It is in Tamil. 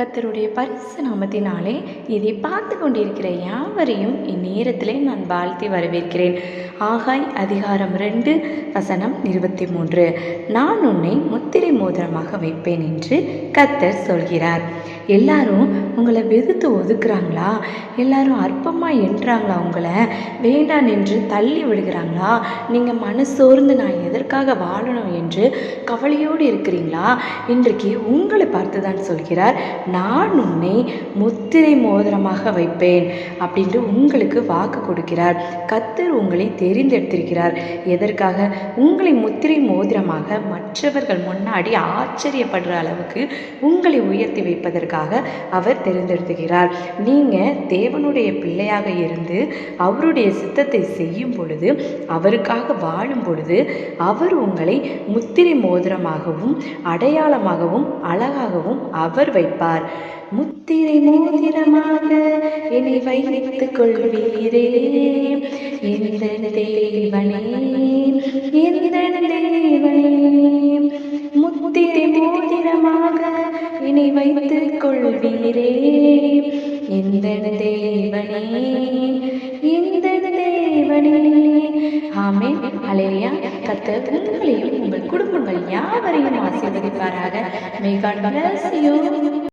கர்த்தருடைய பரிசு நாமத்தினாலே இதை பார்த்து கொண்டிருக்கிற யாவரையும் இந்நேரத்திலே நான் வாழ்த்தி வரவேற்கிறேன். ஆகாய் அதிகாரம் ரெண்டு வசனம் இருபத்தி மூன்று. நான் உன்னை முத்திரை மோதிரமாக வைப்பேன் என்று கர்த்தர் சொல்கிறார். எல்லாரும் உங்களை வெறுத்து ஒதுக்குறாங்களா? எல்லாரும் அற்பமாக எண்ணுறாங்களா உங்களை? வேண்டாம் என்று தள்ளி விடுகிறாங்களா? நீங்கள் மனசோர்ந்து நான் எதற்காக வாழணும் என்று கவலையோடு இருக்கிறீங்களா? இன்றைக்கு உங்களை பார்த்து தான் சொல்கிறார் நான் உன்னை முத்திரை மோதிரமாக வைப்பேன் அப்படின்ட்டு உங்களுக்கு வாக்கு கொடுக்கிறார். கத்தர் உங்களை தெரிந்தெடுத்திருக்கிறார். எதற்காக? உங்களை முத்திரை மோதிரமாக மற்றவர்கள் முன்னாடி ஆச்சரியப்படுற அளவுக்கு உங்களை உயர்த்தி வைப்பதற்காக அவர் தெரிந்தெடுத்துகிறார். நீங்கள் தேவனுடைய பிள்ளையாக இருந்து அவருடைய சித்தத்தை செய்யும் பொழுது அவருக்காக வாழும் பொழுது அவர் உங்களை முத்திரை மோதிரமாகவும் அடையாளமாகவும் அழகாகவும் அவர் வைப்பார். முத்திரை மோதிரமாக என்னை வைத்துக் கொள்வீரே. வைத்துக் கொள்வீரே. எந்த தேவனே? எந்த தேவனே? ஆமே அலையா கத்த உங்களையும் உங்கள் குடும்பங்கள் யாவரையும் ஆசீர்வதிப்பாராக. May God